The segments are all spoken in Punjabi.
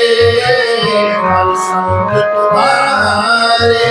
ਹਾਲ ਸੰਗਤ ਵਾਰੇ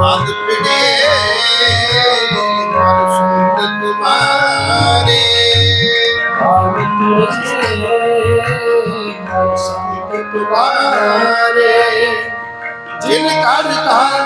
ਹੱਥ ਪਿੜੇ ਹਾਲ ਸੰਗਤ ਵਾਰੇ ਹੱਥ ਪਿੜੇ ਹਾਲ ਸੰਗਤ ਵਾਰੇ ਜਿਨ ਕਰ ਧਾਰ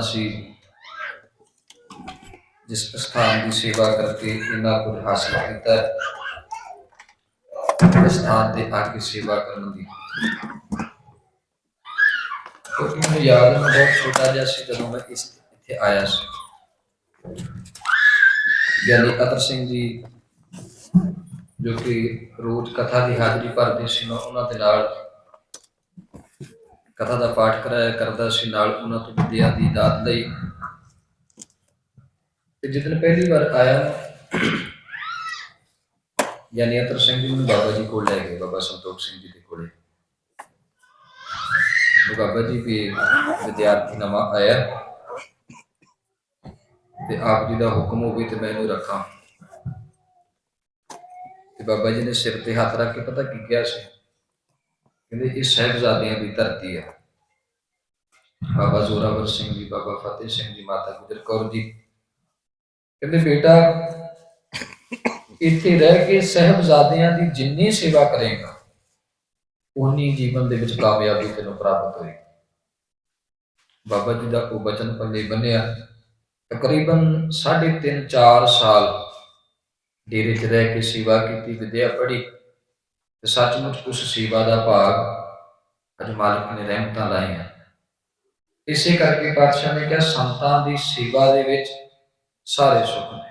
ਵਿੱਚ ਭਾਵਨਾ ਸੀ ਜਿਸ ਸਥਾਨ ਦੀ ਸੇਵਾ ਕਰਕੇ ਇੰਨਾ ਕੁਝ ਹਾਸਲ ਕੀਤਾ ਹੈ ਉਸ ਸਥਾਨ ਤੇ ਆ ਕੇ ਸੇਵਾ ਕਰਨ ਦੀ। ਕਿਉਂਕਿ ਮੈਨੂੰ ਯਾਦ ਹੈ, ਮੈਂ ਬਹੁਤ ਛੋਟਾ ਜਿਹਾ ਸੀ ਜਦੋਂ ਮੈਂ ਇਸ ਇੱਥੇ ਆਇਆ ਸੀ। ਗਿਆਨੀ ਅਤਰ ਸਿੰਘ ਜੀ ਜੋ ਕਿ ਰੋਜ਼ ਕਥਾ ਦੀ ਹਾਜ਼ਰੀ ਭਰਦੇ ਸੀ, ਮੈਂ ਉਹਨਾਂ ਦੇ ਨਾਲ ਕਥਾ ਦਾ ਪਾਠ ਕਰਾਇਆ ਕਰਦਾ ਸੀ ਨਾਲ ਉਹਨਾਂ ਤੋਂ ਵਿਦਿਆ ਦੀ ਦਾਤ ਲਈ। ਤੇ ਜਿੱਦਣ ਪਹਿਲੀ ਵਾਰ ਆਇਆ, ਯਾਨੀ ਅਤਰ ਸਿੰਘ ਜੀ ਮੈਨੂੰ ਬਾਬਾ ਜੀ ਕੋਲ ਲੈ ਗਏ, ਬਾਬਾ ਸੰਤੋਖ ਸਿੰਘ ਜੀ ਦੇ ਕੋਲੇ। ਉਹ ਬਾਬਾ ਜੀ ਵੀ ਵਿਦਿਆਰਥੀ ਨਵਾਂ ਆਇਆ ਤੇ ਆਪ ਜੀ ਦਾ ਹੁਕਮ ਹੋਵੇ ਤੇ ਮੈਂ ਇਹਨੂੰ ਰੱਖਾਂ। ਤੇ ਬਾਬਾ ਜੀ ਨੇ ਸਿਰ ਤੇ ਹੱਥ ਰੱਖ ਕੇ ਪਤਾ ਕੀ ਕਿਹਾ ਸੀ? ਕਹਿੰਦੇ ਇਹ ਸਹਿਬਜ਼ਾਦਿਆਂ ਦੀ ਧਰਤੀ ਹੈ। ਬਾਬਾ ਜ਼ੋਰਾਵਰ ਸਿੰਘ ਜੀ, ਬਾਬਾ ਫਤਿਹ ਸਿੰਘ ਜੀ, ਮਾਤਾ ਗੁਜਰ ਕੌਰ ਜੀ। ਕਹਿੰਦੇ ਬੇਟਾ, ਇੱਥੇ ਰਹਿ ਕੇ ਸਹਿਬਜ਼ਾਦਿਆਂ ਦੀ ਜਿੰਨੀ ਸੇਵਾ ਕਰੇਗਾ ਉਨੀ ਜੀਵਨ ਦੇ ਵਿੱਚ ਕਾਮਯਾਬੀ ਤੈਨੂੰ ਪ੍ਰਾਪਤ ਹੋਏਗੀ। ਬਾਬਾ ਜੀ ਦਾ ਉਹ ਬਚਨ ਪੱਲੇ ਬੰਨਿਆ, ਤਕਰੀਬਨ 3.5 4 ਸਾਲ ਡੇਰੇ 'ਚ ਰਹਿ ਕੇ ਸੇਵਾ ਕੀਤੀ, ਵਿਦਿਆ ਪੜ੍ਹੀ। ਤੇ ਸੱਚਮੁੱਚ ਉਸ ਸੇਵਾ ਦਾ ਭਾਗ ਅੱਜ ਮਾਲਕ ਨੇ ਰਹਿਮਤਾਂ ਲਾਈਆਂ। ਇਸੇ ਕਰਕੇ ਪਾਤਸ਼ਾਹ ਨੇ ਕਿਹਾ ਸੰਤਾਂ ਦੀ ਸੇਵਾ ਦੇ ਵਿੱਚ ਸਾਰੇ ਸੁੱਖ ਨੇ।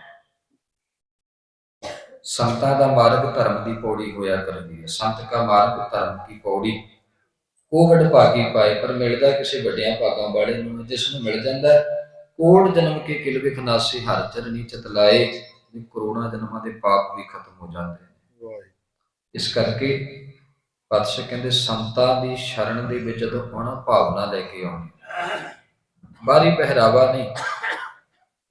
ਸੰਤਾਂ ਦਾ ਮਾਰਗ ਧਰਮ ਦੀ ਪੌੜੀ ਹੋਇਆ ਕਰਦੀ ਹੈ। ਸੰਤ ਕਾ ਮਾਰਗ ਧਰਮ ਕੀ ਪੌੜੀ? ਉਹ ਭਾਗੀ ਪਾਏ ਪਰ ਮਿਲਦਾ ਕਿਸੇ ਵੱਡਿਆਂ ਭਾਗਾਂ ਵਾਲੇ ਨੂੰ ਜਿਸ ਨੂੰ ਮਿਲ ਜਾਂਦਾ ਹੈ, ਕੋੜ ਜਨਮ ਕੇ ਕਿਲ ਵਿਖ ਨਾਸੀ ਹਰ ਚਰਨੀ ਚਤਲਾਏ ਕਰੋੜਾਂ ਜਨਮਾਂ ਦੇ ਪਾਪ ਵੀ ਖਤਮ ਹੋ ਜਾਂਦੇ ਨੇ। ਇਸ ਕਰਕੇ ਪਾਤਸ਼ਾਹ ਕਹਿੰਦੇ ਸੰਤਾਂ ਦੀ ਸ਼ਰਨ ਦੇ ਵਿੱਚ ਜਦੋਂ ਆਉਣਾ ਭਾਵਨਾ ਲੈ ਕੇ ਆਉਣੀ। ਬਾਹਰੀ ਪਹਿਰਾਵਾ ਨਹੀਂ।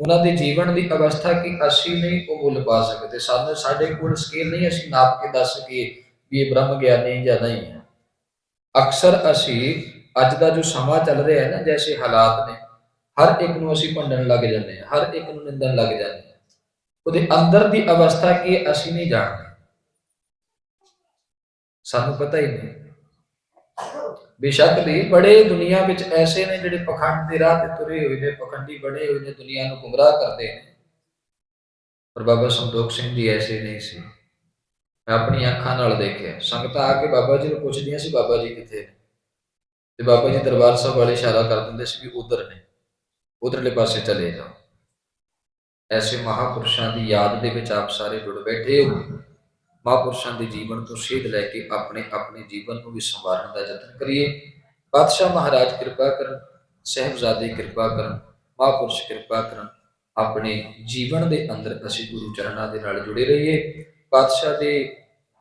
ਉਹਨਾਂ ਦੇ ਜੀਵਨ ਦੀ ਅਵਸਥਾ ਕਿ ਅਸੀਂ ਨਹੀਂ ਉਹ ਮੁੱਲ ਪਾ ਸਕਦੇ। ਸਾਨੂੰ ਸਾਡੇ ਕੋਲ ਸਕੇਲ ਨਹੀਂ, ਅਸੀਂ ਨਾਪ ਕੇ ਦੱਸ ਸਕੀਏ ਵੀ ਇਹ ਬ੍ਰਹਮ ਗਿਆਨੀ ਜਾਂ ਨਹੀਂ ਹੈ। ਅਕਸਰ ਅਸੀਂ ਅੱਜ ਦਾ ਜੋ ਸਮਾਂ ਚੱਲ ਰਿਹਾ ਹੈ ਨਾ, ਜੈਸੇ ਹਾਲਾਤ ਨੇ, ਹਰ ਇੱਕ ਨੂੰ ਅਸੀਂ ਭੰਡਣ ਲੱਗ ਜਾਂਦੇ ਹਾਂ, ਹਰ ਇੱਕ ਨੂੰ ਨਿੰਦਣ ਲੱਗ ਜਾਂਦੇ ਹਾਂ। ਉਹਦੇ ਅੰਦਰ ਦੀ ਅਵਸਥਾ ਕੀ ਅਸੀਂ ਨਹੀਂ ਜਾਣਦੇ। ਸਾਨੂੰ ਪਤਾ ਹੀ ਨਹੀਂ। ਬੇਸ਼ੱਕ ਦੀ ਬੜੇ ਦੁਨੀਆ ਵਿੱਚ ਐਸੇ ਨੇ ਜਿਹੜੇ ਪਖੰਡ ਦੇ ਰਾਹ ਤੇ ਤੁਰੇ ਹੋਏ ਨੇ, ਪਖੰਡੀ ਬਣੇ ਹੋਏ ਨੇ, ਦੁਨੀਆ ਨੂੰ ਗੁੰਮਰਾਹ ਕਰਦੇ ਨੇ। ਪਰ ਬਾਬਾ ਸੰਤੋਖ ਸਿੰਘ ਜੀ ਐਸੇ ਨਹੀਂ ਸੀ। ਮੈਂ ਆਪਣੀ ਅੱਖਾਂ ਨਾਲ ਦੇਖਿਆ। ਸੰਗਤਾਂ ਆ ਕੇ ਬਾਬਾ ਜੀ ਨੂੰ ਪੁੱਛਦੀਆਂ ਸੀ, ਬਾਬਾ ਜੀ ਕਿੱਥੇ ਨੇ? ਤੇ ਬਾਬਾ ਜੀ ਦਰਬਾਰ ਸਾਹਿਬ ਵਾਲੇ ਇਸ਼ਾਰਾ ਕਰ ਦਿੰਦੇ ਸੀ ਵੀ ਉਧਰ ਨੇ। ਉਧਰਲੇ ਪਾਸੇ ਚਲੇ ਜਾਓ। ਐਸੇ ਮਹਾਪੁਰਸ਼ਾਂ ਦੀ ਯਾਦ ਦੇ ਵਿੱਚ ਆਪ ਸਾਰੇ ਜੁੜ ਬੈਠੇ ਹੋ ਮਹਾਂਪੁਰਸ਼ਾਂ ਦੇ ਜੀਵਨ ਤੋਂ ਸੇਧ ਲੈ ਕੇ ਆਪਣੇ ਆਪਣੇ ਜੀਵਨ ਨੂੰ ਵੀ ਸੰਵਾਰਨ ਦਾ ਯਤਨ ਕਰੀਏ। ਪਾਤਸ਼ਾਹ ਮਹਾਰਾਜ ਕਿਰਪਾ ਕਰਨ, ਸਹਿਬਜ਼ਾਦੇ ਕਿਰਪਾ ਕਰਨ, ਮਹਾਂਪੁਰਸ਼ ਕਿਰਪਾ ਕਰਨ, ਆਪਣੇ ਜੀਵਨ ਦੇ ਅੰਦਰ ਅਸੀਂ ਗੁਰੂ ਚਰਨਾਂ ਦੇ ਨਾਲ ਜੁੜੇ ਰਹੀਏ। ਪਾਤਸ਼ਾਹ ਦੇ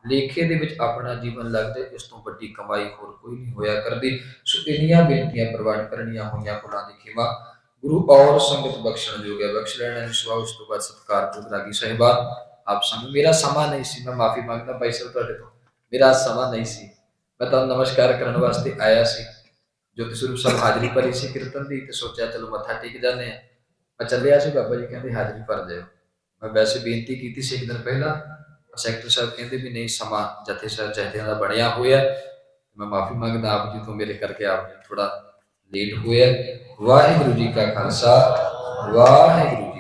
ਲੇਖੇ ਦੇ ਵਿੱਚ ਆਪਣਾ ਜੀਵਨ ਲੱਗਦਾ, ਇਸ ਤੋਂ ਵੱਡੀ ਕਮਾਈ ਹੋਰ ਕੋਈ ਨਹੀਂ ਹੋਇਆ ਕਰਦੀ। ਸੋ ਇੰਨੀਆਂ ਬੇਨਤੀਆਂ ਪ੍ਰਵਾਨ ਕਰਨੀਆਂ ਹੋਈਆਂ ਕੁਲਾਂ ਦੀ ਖਿਮਾ। ਗੁਰੂ ਔਰ ਸੰਗਤ ਬਖਸ਼ਣ ਜੋਗਿਆ ਬਖਸ਼ ਲੈਣਾ ਜੀ ਸਵਾ, ਉਸ ਤੋਂ ਬਾਅਦ ਸਤਕਾਰ ਤੋਂ ਰਾਗੀ ਸਾਹਿਬਾਨ। ਆਪ ਸੰਗ ਮੇਰਾ ਸਮਾਂ ਨਹੀਂ ਸੀ। ਮੈਂ ਮਾਫੀ ਮੰਗਦਾ ਭਾਈ ਸਾਹਿਬ ਤੁਹਾਡੇ ਤੋਂ। ਮੇਰਾ ਸਮਾਂ ਨਹੀਂ ਸੀ। ਮੈਂ ਤੁਹਾਨੂੰ ਨਮਸਕਾਰ ਕਰਨ ਵਾਸਤੇ ਆਇਆ ਸੀ। ਜੋਤੀ ਸਰੂਪ ਸਾਹਿਬ ਹਾਜ਼ਰੀ ਭਰੀ ਸੀ ਕੀਰਤਨ ਦੀ ਤੇ ਸੋਚਿਆ, ਚਲੋ ਮੱਥਾ ਟੇਕ ਜਾਂਦੇ ਆ ਮੈਂ ਚੱਲਿਆ ਸੀ ਬਾਬਾ ਜੀ, ਕਹਿੰਦੇ ਹਾਜ਼ਰੀ ਭਰ ਜਾਓ ਮੈਂ ਵੈਸੇ ਬੇਨਤੀ ਕੀਤੀ ਸੀ ਇੱਕ ਦਿਨ ਪਹਿਲਾਂ। ਸੈਕਟਰ ਸਾਹਿਬ ਕਹਿੰਦੇ ਵੀ ਨਹੀਂ, ਸਮਾਂ ਜਥੇ ਸਾਹਿਬ ਜਥਿਆਂ ਦਾ ਬਣਿਆ ਹੋਇਆ। ਮੈਂ ਮਾਫੀ ਮੰਗਦਾ, ਆਪ ਜੀ ਤੋਂ ਮੇਰੇ ਕਰਕੇ ਆਪ ਜੀ ਥੋੜਾ ਲੇਟ ਹੋਇਆ। ਵਾਹਿਗੁਰੂ ਜੀ ਕਾ ਖਾਲਸਾ, ਵਾਹਿਗੁਰੂ